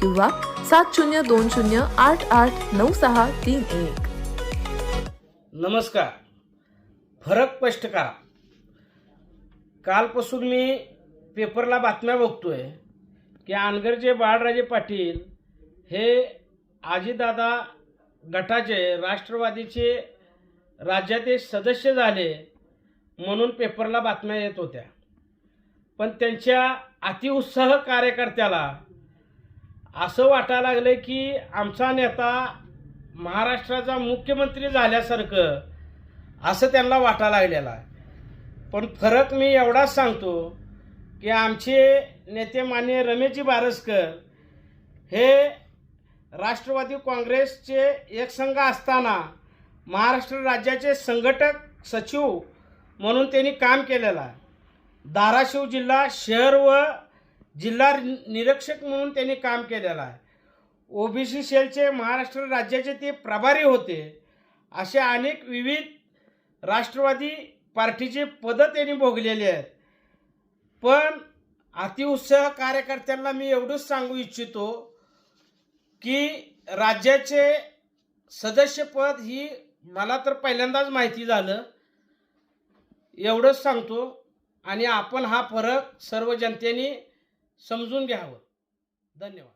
किंवा सात शून्य दोन शून्य आठ आठ नऊ सहा तीन एक. नमस्कार. फरक स्पष्ट करा. कालपासून मी पेपरला बातम्या बघतोय की अनगरचे बाळराजे पाटील हे आजीदादा गटाचे राष्ट्रवादीचे राज्याचे सदस्य झाले म्हणून पेपरला बातम्या येत होत्या. पण त्यांच्या अतिउत्साह कार्यकर्त्याला असं वाटायला लागलं की आमचा नेता महाराष्ट्राचा मुख्यमंत्री झाल्यासारखं असं त्यांना वाटायला लागलेलं आहे. पण फरक मी एवढाच सांगतो की आमचे नेते मान्य रमेशजी बारसकर हे राष्ट्रवादी काँग्रेसचे एक संघ असताना महाराष्ट्र राज्याचे संघटक सचिव म्हणून त्यांनी काम केलेलं आहे. धाराशिव जिल्हा शहर व जिल्हा निरीक्षक म्हणून त्यांनी काम केलेलं आहे. ओबीसी सेलचे महाराष्ट्र राज्याचे ते प्रभारी होते. असे अनेक विविध राष्ट्रवादी पार्टीचे पदं त्यांनी भोगलेली आहेत. पण अतिउत्साह कार्यकर्त्यांना मी एवढंच सांगू इच्छितो की राज्याचे सदस्यपद ही मला तर पहिल्यांदाच माहिती झालं. एवढंच सांगतो आणि आपण हा फरक सर्व जनतेने समजून घ्यावं. धन्यवाद.